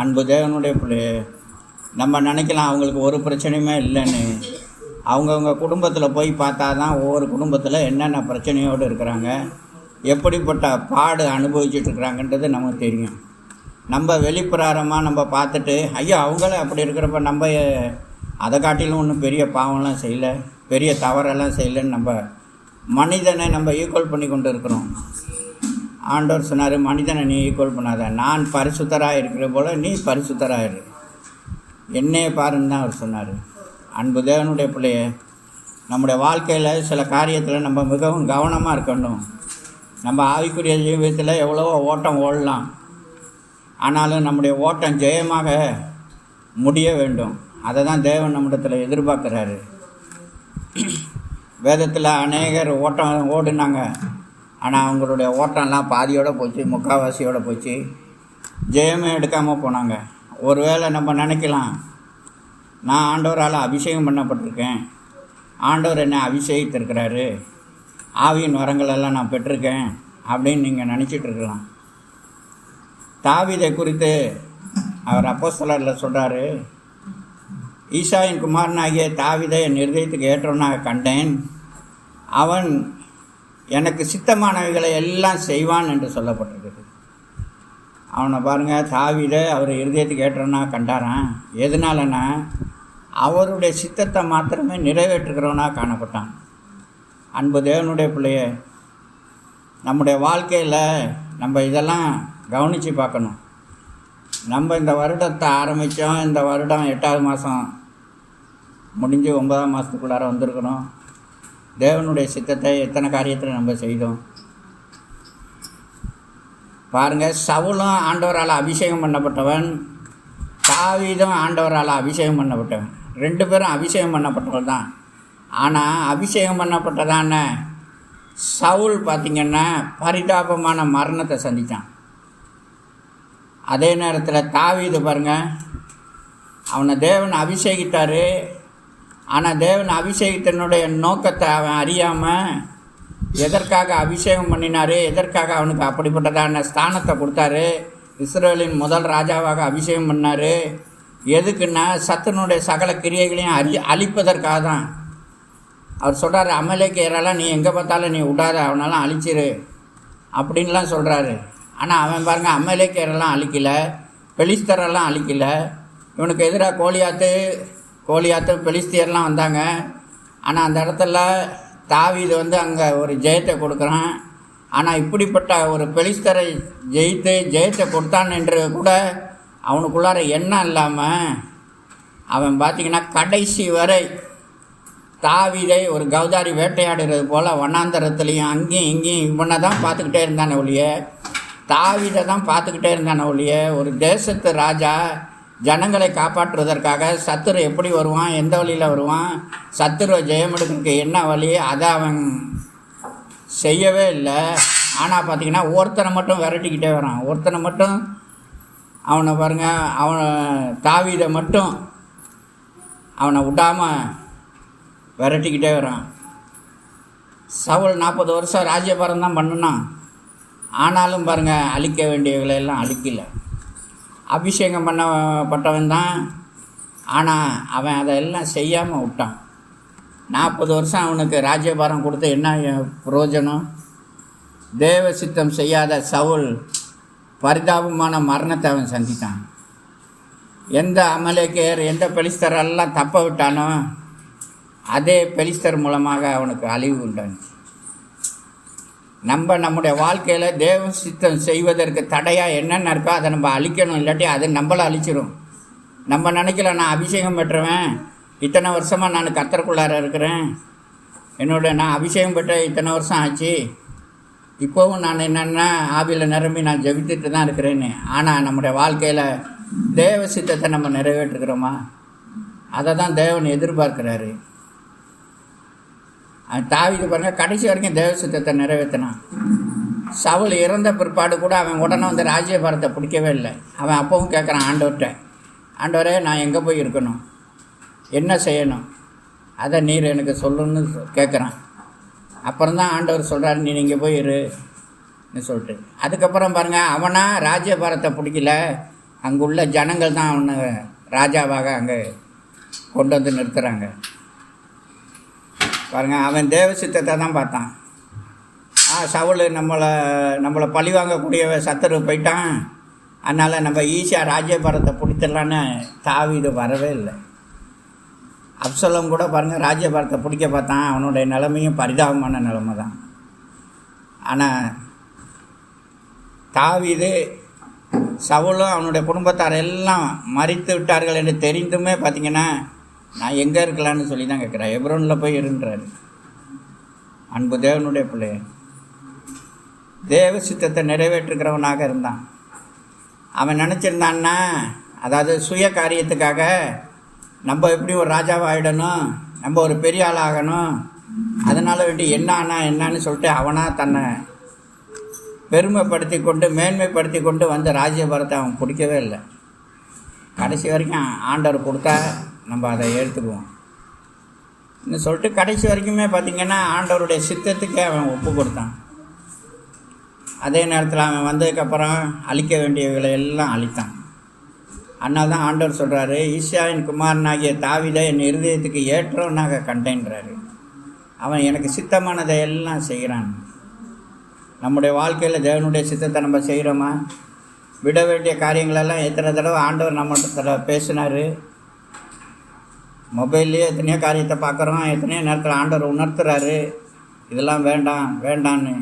அன்பு தேவனுடைய பிள்ளையே நம்ம நினைக்கலாம் அவங்களுக்கு ஒரு பிரச்சனையுமே இல்லைன்னு. அவங்கவுங்க குடும்பத்தில் போய் பார்த்தா தான் ஒவ்வொரு குடும்பத்தில் என்னென்ன பிரச்சனையோடு இருக்கிறாங்க எப்படிப்பட்ட பாடு அனுபவிச்சுட்டு இருக்கிறாங்கன்றது நமக்கு தெரியும். நம்ம வெளிப்பிராரமாக நம்ம பார்த்துட்டு ஐயோ அவங்களே அப்படி இருக்கிறப்ப நம்ம அதை காட்டிலும் ஒன்றும் பெரிய பாவம்லாம் செய்யலை பெரிய தவறெல்லாம் செய்யலைன்னு நம்ம மனிதனை நம்ம ஈக்குவல் பண்ணி கொண்டு இருக்கிறோம். ஆண்டவர் சொன்னார் மனிதனை நீ ஈக்குவல் பண்ணாத. நான் பரிசுத்தராக இருக்கிற போல் நீ பரிசுத்தராக இரு. என்னையே பாருன்னு தான் அவர் சொன்னார். அன்பு தேவனுடைய பிள்ளைய நம்முடைய வாழ்க்கையில் சில காரியத்தில் நம்ம மிகவும் கவனமாக இருக்கணும். நம்ம ஆவிக்குரிய ஜீவியத்தில் எவ்வளவோ ஓட்டம் ஓடலாம். ஆனாலும் நம்முடைய ஓட்டம் ஜெயமாக முடிய வேண்டும். அதை தான் தேவன் நம்மிடத்தில் எதிர்பார்க்குறாரு. வேதத்தில் அநேகர் ஓட்டம் ஓடுனாங்க. ஆனால் அவங்களுடைய ஓட்டம்லாம் பாதியோடு போச்சு முக்கால்வாசியோடு போச்சு. ஜெயமே எடுக்காமல் போனாங்க. ஒருவேளை நம்ம நினைக்கலாம் நான் ஆண்டவரால் அபிஷேகம் பண்ணப்பட்டிருக்கேன். ஆண்டவர் என்னை அபிஷேகித்திருக்கிறாரு. ஆவியின் வரங்களெல்லாம் நான் பெற்றிருக்கேன் அப்படின்னு நீங்கள் நினச்சிட்டு இருக்கலாம். குறித்து அவர் அப்போஸ்தலரில் சொல்கிறாரு ஈசாயின் குமாரனாகிய தாவிதை என் நிர்தயத்துக்கு ஏற்றவனாக கண்டேன். அவன் எனக்கு சித்தமானவைகளை எல்லாம் செய்வான் என்று சொல்லப்பட்டிருக்குது அவனை பாருங்கள் தாவிட அவர் இருதயத்துக்கு ஏற்றனா கண்டாரான் எதனாலனா அவருடைய சித்தத்தை மாத்திரமே நிறைவேற்றுகிறவனாக காணப்பட்டான். அன்பு தேவனுடைய பிள்ளைய நம்முடைய வாழ்க்கையில் நம்ம இதெல்லாம் கவனித்து பார்க்கணும். நம்ம இந்த வருடத்தை ஆரம்பித்தோம் இந்த வருடம் எட்டாவது மாதம் முடிஞ்சு ஒன்பதாம் மாதத்துக்குள்ளார வந்திருக்கிறோம். தேவனுடைய சித்தத்தை எத்தனை காரியத்தில் நம்ம செய்தோம்? பாருங்கள் சவுலும் ஆண்டவரால் அபிஷேகம் பண்ணப்பட்டவன் தாவீதும் ஆண்டவரால் அபிஷேகம் பண்ணப்பட்டவன். ரெண்டு பேரும் அபிஷேகம் பண்ணப்பட்டவன் தான். ஆனால் அபிஷேகம் பண்ணப்பட்டதான சவுல் பார்த்திங்கன்னா பரிதாபமான மரணத்தை சந்தித்தான் அதே நேரத்தில் தாவீது பாருங்கள் அவனை தேவன் அபிஷேகித்தார் ஆனால் தேவன் அபிஷேகத்தினுடைய நோக்கத்தை அவன் அறியாமல் எதற்காக அபிஷேகம் பண்ணினார் எதற்காக அவனுக்கு அப்படிப்பட்டதான ஸ்தானத்தை கொடுத்தாரு இஸ்ரேலின் முதல் ராஜாவாக அபிஷேகம் பண்ணார் எதுக்குன்னா சத்துனுடைய சகல கிரியைகளையும் அறி அழிப்பதற்காக தான். அவர் சொல்கிறார் அமலேக்கேரெல்லாம் நீ எங்கே பார்த்தாலும் நீ விடாத அவனெல்லாம் அழிச்சிரு அப்படின்லாம் சொல்கிறாரு ஆனால் அவன் பாருங்கள் அமலேக்கேரெல்லாம் அழிக்கலை பெலிஸ்தரெல்லாம் அழிக்கலை இவனுக்கு எதிராக கோழியாத்து கோலியாத்து பெலிஸ்தியர்லாம் வந்தாங்க. ஆனால் அந்த இடத்துல தாவீது வந்து அங்கே ஒரு ஜெயத்தை கொடுக்குறான். ஆனால் இப்படிப்பட்ட ஒரு பெலிஸ்தரை ஜெயித்து ஜெயத்தை கொடுத்தான் என்று கூட அவனுக்குள்ளார எண்ணம் இல்லாமல் அவன் பார்த்திங்கன்னா கடைசி வரை தாவிதை ஒரு கௌதாரி வேட்டையாடுறது போல் வண்ணாந்தரத்துலேயும் அங்கேயும் இங்கேயும் இவனை தான் பார்த்துக்கிட்டே இருந்தானே ஒழிய தாவீதை தான் பார்த்துக்கிட்டே இருந்தானே ஒழிய ஒரு தேசத்து ராஜா ஜனங்களை காப்பாற்றுவதற்காக சத்துரு எப்படி வருவான்? எந்த வழியில் வருவான்? சத்துருவை ஜெயமெடுக்கிறதுக்கு என்ன வழி? அதை அவன் செய்யவே இல்லை. ஆனால் பார்த்திங்கன்னா ஒருத்தனை மட்டும் விரட்டிக்கிட்டே வரான். ஒருத்தனை மட்டும் அவனை பாருங்க அவனை தாவிதை மட்டும் அவனை விடாமல் விரட்டிக்கிட்டே வரான். சவுல் நாற்பது வருஷம் ராஜ்யபாரம் தான் பண்ணினான். ஆனாலும் பாருங்கள் அழிக்க வேண்டியவர்களெல்லாம் அழிக்கலை. அபிஷேகம் பண்ணப்பட்டவன் தான். ஆனால் அவன் அதெல்லாம் செய்யாமல் விட்டான். நாற்பது வருஷம் அவனுக்கு ராஜ்யபாரம் கொடுத்து என்ன பிரயோஜனம்? தேவ சித்தம் செய்யாத சவுல் பரிதாபமான மரணத்தை அவன் சந்தித்தான். எந்த அமலேக்கர் எந்த பெலிஸ்தரெல்லாம் தப்ப விட்டானோ அதே பெலிஸ்தர் மூலமாக அவனுக்கு அழிவு உண்டாச்சு நம்ம நம்முடைய வாழ்க்கையில் தேவ சித்தம் செய்வதற்கு தடையாக என்னென்ன இருக்கோ அதை நம்ம அழிக்கணும் இல்லாட்டி அது நம்மளை அழிச்சிரும். நம்ம நினைக்கல நான் அபிஷேகம் பெற்றவன். இத்தனை வருஷமாக நான் கத்தரக்குள்ளார இருக்கிறேன். என்னோட நான் அபிஷேகம் பெற்ற இத்தனை வருஷம் ஆச்சு. இப்போவும் நான் என்னென்னா ஆவியில் நிரம்பி நான் ஜெபித்துட்டு தான் இருக்கிறேன்னு. ஆனால் நம்முடைய வாழ்க்கையில் தேவ சித்தத்தை நம்ம நிறைவேற்றுக்கிறோமா அதை தான் தேவன் எதிர்பார்க்குறாரு. தாவிது பாருங்கள் கடைசி வரைக்கும் தேவ சித்தத்தை நிறைவேற்றினான் சவுல் இறந்த பிற்பாடு கூட அவன் உடனே வந்து ராஜ்யபாரத்தை பிடிக்கவே இல்லை. அவன் அப்பவும் கேட்குறான் ஆண்டவர்கிட்ட ஆண்டவரே நான் எங்கே போய் இருக்கணும்? என்ன செய்யணும்? அதை நீர் எனக்கு சொல்லுன்னு கேட்குறான். அப்புறம் தான் ஆண்டவர் சொல்கிறாரு நீ இங்கே போய் இருன்னு சொல்லிட்டு. அதுக்கப்புறம் பாருங்கள் அவனா ராஜ்யபாரத்தை பிடிக்கல. அங்குள்ள ஜனங்கள் தான் அவனை ராஜாவாக அங்கே கொண்டு வந்து நிறுத்துகிறாங்க பாருங்கள் அவன் தேவ சித்தத்தை தான் பார்த்தான். ஆ சவுல் நம்மளை நம்மளை பழி வாங்கக்கூடிய சத்தரு போயிட்டான். அதனால் நம்ம ஈஸியாக ராஜ்யபாரத்தை பிடிச்சிடலான்னு இது வரவே இல்லை. அப்சலம் கூட பாருங்கள் ராஜ்யபாரத்தை பிடிக்க பார்த்தான். அவனுடைய நிலைமையும் பரிதாபமான நிலைமை தான். ஆனால் தாவிது சவுலும் அவனுடைய குடும்பத்தார் எல்லாம் மறித்து விட்டார்கள் என்று தெரிந்துமே பார்த்தீங்கன்னா நான் எங்கே இருக்கலான்னு சொல்லி தான் கேட்குறேன் எப்ரோனில் போய் இருன்றாரு. அன்பு தேவனுடைய பிள்ளை. தேவ சித்தத்தை நிறைவேற்றுக்கிறவனாக இருந்தான். அவன் நினச்சிருந்தான்னா அதாவது சுய காரியத்துக்காக நம்ம எப்படி ஒரு ராஜாவாகிடணும் நம்ம ஒரு பெரிய ஆள் ஆகணும்? அதனால் வேண்டி என்ன ஆனா என்னன்னு சொல்லிட்டு அவனாக தன்னை பெருமைப்படுத்தி கொண்டு மேன்மைப்படுத்தி கொண்டு வந்த ராஜ்யபரத்தை அவன் பிடிக்கவே இல்லை. கடைசி வரைக்கும் ஆண்டவர் கொடுத்தா நம்ம அதை எடுத்துக்குவோம் இன்னும் சொல்லிட்டு கடைசி வரைக்குமே பார்த்திங்கன்னா ஆண்டவருடைய சித்தத்துக்கே அவன் ஒப்பு கொடுத்தான். அதே நேரத்தில் அவன் வந்ததுக்கப்புறம் அழிக்க வேண்டியவைகளை எல்லாம் அழித்தான். அதனால தான் ஆண்டவர் சொல்கிறாரு ஈஷாவின் குமாரனாகிய தாவிதை என் இருதயத்துக்கு ஏற்றவனாக கண்டேன்றாரு. அவன் எனக்கு சித்தமானதை எல்லாம் செய்கிறான். நம்முடைய வாழ்க்கையில் தேவனுடைய சித்தத்தை நம்ம செய்கிறோமா விட வேண்டிய காரியங்களெல்லாம் எத்தனை தடவை ஆண்டவர் நம்மகிட்ட பேசினார். மொபைல்லையே எத்தனையோ காரியத்தை பார்க்குறோம் எத்தனையோ நேரத்தில் ஆண்டவர் உணர்த்துறாரு. இதெல்லாம் வேண்டாம் வேண்டான்னு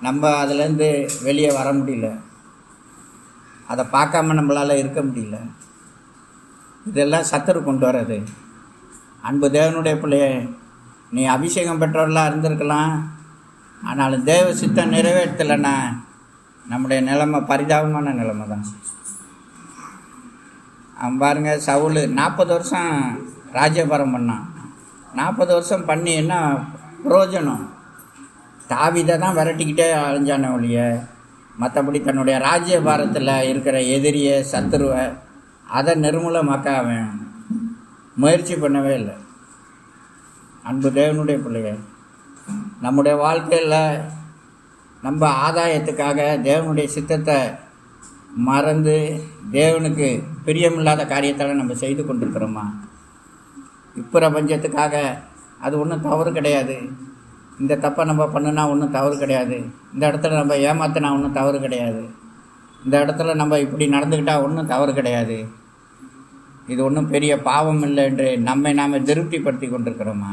நம்ம அதுலேருந்து வெளியே வர முடியல. அதை பார்க்காம நம்மளால் இருக்க முடியல. இதெல்லாம் சத்துரு கொண்டு வர்றது. அன்பு தேவனுடைய பிள்ளைய நீ அபிஷேகம் பெற்றவர்களாக இருந்திருக்கலாம். ஆனாலும் தேவ சித்தம் நிறைவேற்றலைன்னா நம்முடைய நிலைமை பரிதாபமான நிலைமை தான் பாருங்க சவுல் நாற்பது வருஷம் ராஜ்யபாரம் பண்ணான். நாற்பது வருஷம் பண்ணி என்ன புரோஜனம் தாவிதை தான் விரட்டிக்கிட்டே அழிஞ்சானே ஒழிய மற்றபடி தன்னுடைய ராஜ்யபாரத்தில் இருக்கிற எதிரியை சத்துருவை அதை நிர்மூலமாக்க அவன் முயற்சி பண்ணவே இல்லை. அன்பு தேவனுடைய பிள்ளைய நம்முடைய வாழ்க்கையில் நம்ம ஆதாயத்துக்காக தேவனுடைய சித்தத்தை மறந்து தேவனுக்கு பிரியமில்லாத காரியத்தெல்லாம் நம்ம செய்து கொண்டிருக்கிறோமா? இப்பிரபஞ்சத்துக்காக அது ஒன்றும் தவறு கிடையாது. இந்த தப்பை நம்ம பண்ணுனா ஒன்றும் தவறு கிடையாது. இந்த இடத்துல நம்ம ஏமாத்தினா ஒன்றும் தவறு கிடையாது. இந்த இடத்துல நம்ம இப்படி நடந்துக்கிட்டால் ஒன்றும் தவறு கிடையாது. இது ஒன்றும் பெரிய பாவம் இல்லை என்று நம்மை நாம் திருப்திப்படுத்தி கொண்டிருக்கிறோமா?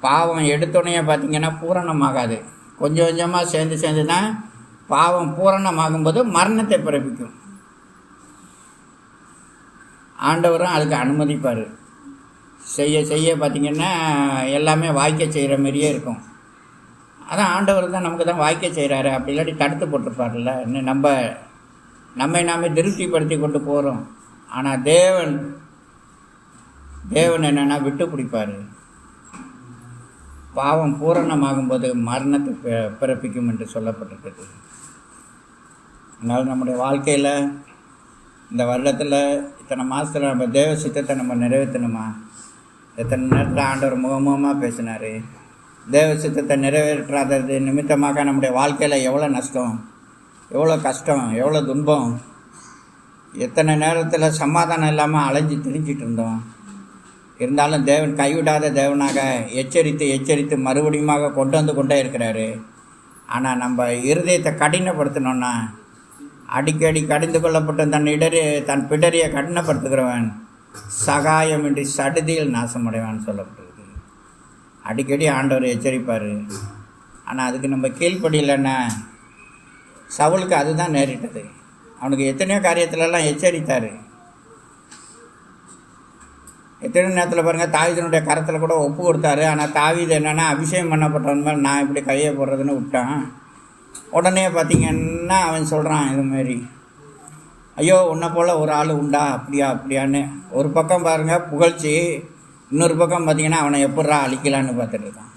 பாவம் எடுத்தோடனே பார்த்திங்கன்னா பூரணமாகாது. கொஞ்சம் கொஞ்சமாக சேர்ந்து சேர்ந்து தான் பாவம் பூரணமாகும்போது மரணத்தை பிறப்பிக்கும். ஆண்டவரும் அதுக்கு அனுமதிப்பார். செய்ய செய்ய பார்த்திங்கன்னா எல்லாமே வாய்க்க செய்கிற மாதிரியே இருக்கும். அதான் ஆண்டவர் தான் நமக்கு தான் வாய்க்க செய்கிறாரு அப்படி இல்லாட்டி தடுத்து போட்டிருப்பார்ல இன்னும் நம்ம நம்மை நாமே திருப்திப்படுத்தி கொண்டு போகிறோம் ஆனால் தேவன் தேவன் என்னென்னா விட்டு பிடிப்பார். பாவம் பூரணமாகும்போது மரணத்தை பிறப்பிக்கும் என்று சொல்லப்பட்டிருக்கிறது. அதனால் நம்முடைய வாழ்க்கையில் இந்த வருடத்தில் இத்தனை மாதத்தில் நம்ம தேவ சித்தத்தை நம்ம நிறைவேற்றணுமா எத்தனை நேரத்தில் ஆண்டவர் முகமுகமாக பேசினார்? தேவ சித்தத்தை நிறைவேற்றாதது நிமித்தமாக நம்முடைய வாழ்க்கையில் எவ்வளோ நஷ்டம் எவ்வளோ கஷ்டம் எவ்வளோ துன்பம் எத்தனை நேரத்தில் சமாதானம் இல்லாமல் அலைஞ்சு திரிஞ்சிட்டு இருந்தோம். இருந்தாலும் தேவன் கைவிடாத தேவனாக எச்சரித்து எச்சரித்து மறுபடியுமாக கொண்டு வந்து கொண்டே இருக்கிறாரு. ஆனால் நம்ம இருதயத்தை கடினப்படுத்தினோன்னா அடிக்கடி கடிந்து கொள்ளப்பட்ட தன் இடரே தன் பிடரியை கடினப்படுத்துகிறவன் சகாயமின்றி சடுதியில் நாசமடைவான்னு சொல்லப்பட்டிருக்கு. அடிக்கடி ஆண்டவர் எச்சரிப்பார். ஆனால் அதுக்கு நம்ம கீழ்ப்படியில்லைன்னா சவுலுக்கு அதுதான் நேரிட்டது. அவனுக்கு எத்தனையோ காரியத்துலலாம் எச்சரித்தார். எத்தனை நேரத்தில் பாருங்கள் தாவீதனுடைய கரத்தில் கூட ஒப்பு கொடுத்தாரு. ஆனால் தாவீது என்னென்னா அபிஷேகம் பண்ணப்பட்டவன் மேலே நான் இப்படி கையை போடுறதுன்னு விட்டான். உடனே பார்த்தீங்கன்னா அவன் சொல்கிறான் இதுமாரி ஐயோ உன்னை போல் ஒரு ஆள் உண்டா? அப்படியா அப்படியான்னு. ஒரு பக்கம் பாருங்கள் புகழ்ச்சி. இன்னொரு பக்கம் பார்த்தீங்கன்னா அவனை எப்பட்றா அழிக்கலான்னு பார்த்துட்டு இருக்கான்.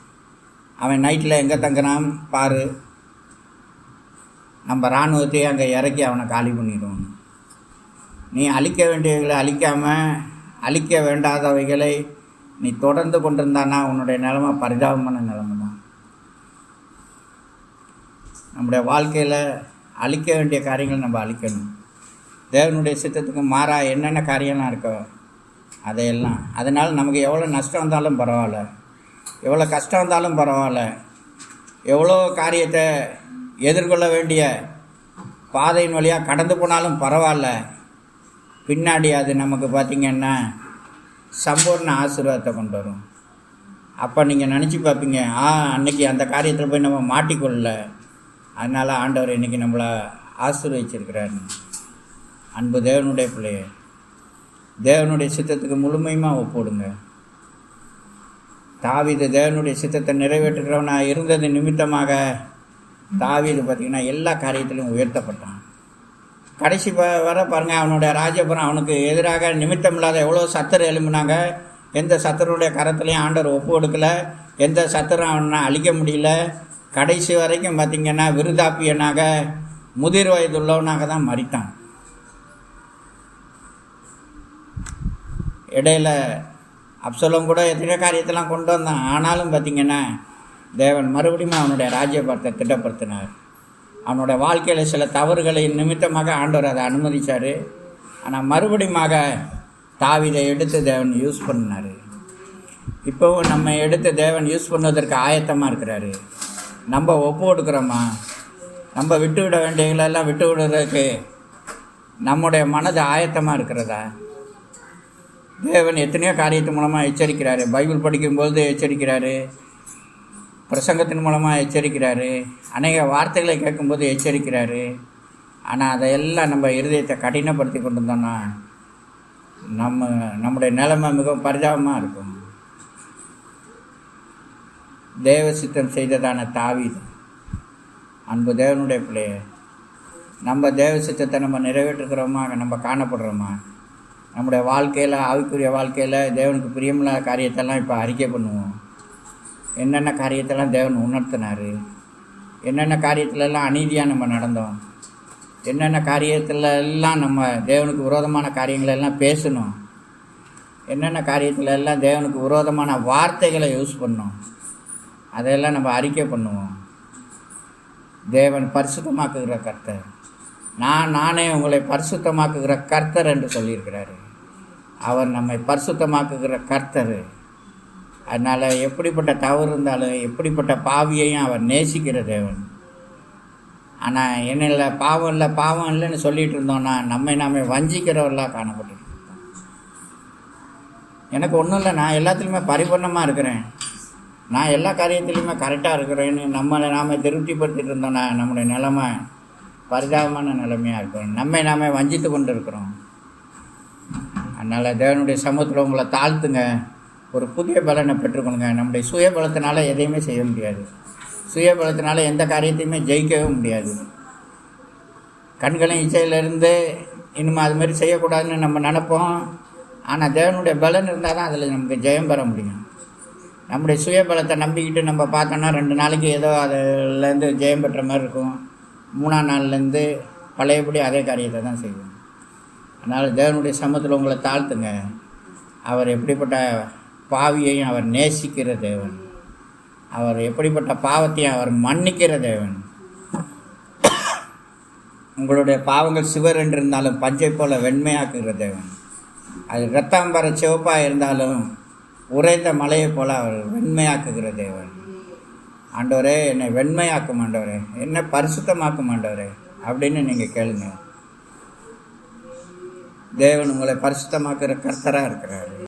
அவன் நைட்டில் எங்கே தங்குறான் பாரு. நம்ம இராணுவத்தையே அங்கே இறக்கி அவனை காலி பண்ணிடுவோம். நீ அழிக்க வேண்டியவைகளை அழிக்காமல் அழிக்க வேண்டாதவைகளை நீ தொடர்ந்து கொண்டிருந்தானா உன்னுடைய நிலமை பரிதாபமான நிலமை தான் நம்முடைய வாழ்க்கையில் அழிக்க வேண்டிய காரியங்களை நம்ம அழிக்கணும். தேவனுடைய சித்தத்துக்கு மாறா என்னென்ன காரியம்லாம் இருக்கோ அதையெல்லாம். அதனால் நமக்கு எவ்வளோ நஷ்டம் வந்தாலும் பரவாயில்ல. எவ்வளோ கஷ்டம் வந்தாலும் பரவாயில்ல. எவ்வளோ காரியத்தை எதிர்கொள்ள வேண்டிய பாதையின் வழியாக கடந்து போனாலும் பரவாயில்ல. பின்னாடி அது நமக்கு பார்த்திங்கன்னா சம்பூர்ண ஆசீர்வாதத்தை கொண்டு வரும். அப்போ நீங்கள் நினச்சி பார்ப்பீங்க ஆ அன்னைக்கு அந்த காரியத்தில் போய் நம்ம மாட்டிக்கொள்ளல. அதனால் ஆண்டவர் இன்றைக்கி நம்மளை ஆசீர்வச்சிருக்கிறார் அன்பு தேவனுடைய பிள்ளைய தேவனுடைய சித்தத்துக்கு முழுமையுமாக ஒப்புடுங்க தாவிது தேவனுடைய சித்தத்தை நிறைவேற்றுகிறவனாக இருந்தது நிமித்தமாக தாவிது பார்த்திங்கன்னா எல்லா காரியத்திலும் உயர்த்தப்பட்டான். கடைசி ப வர பாருங்கள் அவனுடைய ராஜபுரம் அவனுக்கு எதிராக நிமித்தம் இல்லாத எவ்வளோ சத்தர் எழும்பினாங்க. எந்த சத்தருடைய கரத்துலையும் ஆண்டவர் ஒப்பு கொடுக்கல. எந்த சத்தரும் அவனை அழிக்க முடியல. கடைசி வரைக்கும் பார்த்திங்கன்னா விருதாப்பியனாக முதிர் வயதுள்ளவனாக தான் மறித்தான். இடையில அப்சலம் கூட எத்தனையோ காரியத்தெல்லாம் கொண்டு வந்தான். ஆனாலும் பார்த்திங்கன்னா தேவன் மறுபடியும் அவனுடைய ராஜ்யபாரத்தை திட்டப்படுத்தினார். அவனோட வாழ்க்கையில் சில தவறுகளை நிமித்தமாக ஆண்டவர் அதை அனுமதித்தார் ஆனால் மறுபடியுமாக தாவிதை எடுத்து தேவன் யூஸ் பண்ணினார். இப்போவும் நம்ம எடுத்து தேவன் யூஸ் பண்ணுவதற்கு ஆயத்தமாக இருக்கிறாரு. நம்ம ஒப்பு கொடுக்குறோமா நம்ம விட்டு விட வேண்டியங்களெல்லாம் விட்டு விடுறதுக்கு நம்முடைய மனது ஆயத்தமாக இருக்கிறதா? தேவன் எத்தனையோ காரியத்து மூலமாக எச்சரிக்கிறாரு. பைபிள் படிக்கும்போது எச்சரிக்கிறாரு. பிரசங்கத்தின் மூலமாக எச்சரிக்கிறாரு. அநேக வார்த்தைகளை கேட்கும்போது எச்சரிக்கிறாரு. ஆனால் அதையெல்லாம் நம்ம இருதயத்தை கடினப்படுத்தி கொண்டு வந்தோம்னா நம்ம நம்முடைய நிலைமை மிகவும் பரிதாபமாக இருக்கும். தேவ சித்தம் செய்ததான தாவீது. அன்பு தேவனுடைய பிள்ளைய நம்ம தேவ சித்தத்தை நம்ம நிறைவேற்றுக்கிறோமா நம்ம காணப்படுறோமா? நம்முடைய வாழ்க்கையில் ஆவிக்குரிய வாழ்க்கையில் தேவனுக்கு பிரியமில்லாத காரியத்தெல்லாம் இப்போ அறிக்கை பண்ணுவோம். என்னென்ன காரியத்தெல்லாம் தேவன் உணர்த்தினார்? என்னென்ன காரியத்துலலாம் அநீதியாக நம்ம நடந்தோம்? என்னென்ன காரியத்தில் எல்லாம் நம்ம தேவனுக்கு விரோதமான காரியங்களை எல்லாம் பேசணும் என்னென்ன காரியத்தில் எல்லாம் தேவனுக்கு விரோதமான வார்த்தைகளை யூஸ் பண்ணோம்? அதையெல்லாம் நம்ம அறிக்கை பண்ணுவோம். தேவன் பரிசுத்தமாக்குகிற கர்த்தர். நான் நானே உங்களை பரிசுத்தமாக்குகிற கர்த்தர் என்று சொல்லியிருக்கிறாரு. அவர் நம்மை பரிசுத்தமாக்குகிற கர்த்தர். அதனால் எப்படிப்பட்ட தவறு இருந்தாலும் எப்படிப்பட்ட பாவியையும் அவர் நேசிக்கிற தேவன். ஆனால் என்ன இல்லை பாவம் இல்லை பாவம் இல்லைன்னு சொல்லிட்டு இருந்தோன்னா நம்மை நாமே வஞ்சிக்கிறவர்களாக காணப்பட்டு எனக்கு ஒன்றும் இல்லை நான் எல்லாத்துலேயுமே பரிபூர்ணமாக இருக்கிறேன். நான் எல்லா காரியத்திலையுமே கரெக்டாக இருக்கிறேன்னு நம்மளை நாம் திருப்திப்படுத்திட்டு இருந்தோம்னா நம்முடைய நிலமை பரிதாபமான நிலைமையாக இருக்கும். நம்மை நாமே வஞ்சித்து கொண்டு இருக்கிறோம் அதனால் தேவனுடைய சமூகத்தில் உங்களை தாழ்த்துங்க. ஒரு புதிய பலனை பெற்றுக்கொள்ளுங்க. நம்முடைய சுய பலத்தினால எதையுமே செய்ய முடியாது. சுய பலத்தினால எந்த காரியத்தையுமே ஜெயிக்கவே முடியாது. கண்களின் இச்சையிலிருந்து இனிமேல் அது மாதிரி செய்யக்கூடாதுன்னு நம்ம நினப்போம். ஆனால் தேவனுடைய பலன் இருந்தால் தான் அதில் நமக்கு ஜெயம் பெற முடியும். நம்முடைய சுயபலத்தை நம்பிக்கிட்டு நம்ம பார்த்தோன்னா ரெண்டு நாளைக்கு ஏதோ அதுலேருந்து ஜெயம் பெற்ற மாதிரி இருக்கும். மூணாம் நாள்லேருந்து பழையபடி அதே காரியத்தை தான் செய்வோம். அதனால் தேவனுடைய சமூகத்தில் உங்களை தாழ்த்துங்க. அவர் எப்படிப்பட்ட பாவியையும் அவர் நேசிக்கிற தேவன். அவர் எப்படிப்பட்ட பாவத்தையும் அவர் மன்னிக்கிற தேவன். உங்களுடைய பாவங்கள் சிவர் என்று இருந்தாலும் பஞ்சை போல வெண்மையாக்குகிற தேவன். அது ரத்தாம்பர சிவப்பாக இருந்தாலும் உரைத்த மலையைப் போல அவர் வெண்மையாக்குகிற தேவன். ஆண்டவரே என்னை வெண்மையாக்கும் ஆண்டவரே என்னை பரிசுத்தமாக்கும் ஆண்டவரே அப்படின்னு நீங்கள் கேளுங்க. தேவன் உங்களை பரிசுத்தமாக்குற கர்த்தராக இருக்கிறார்.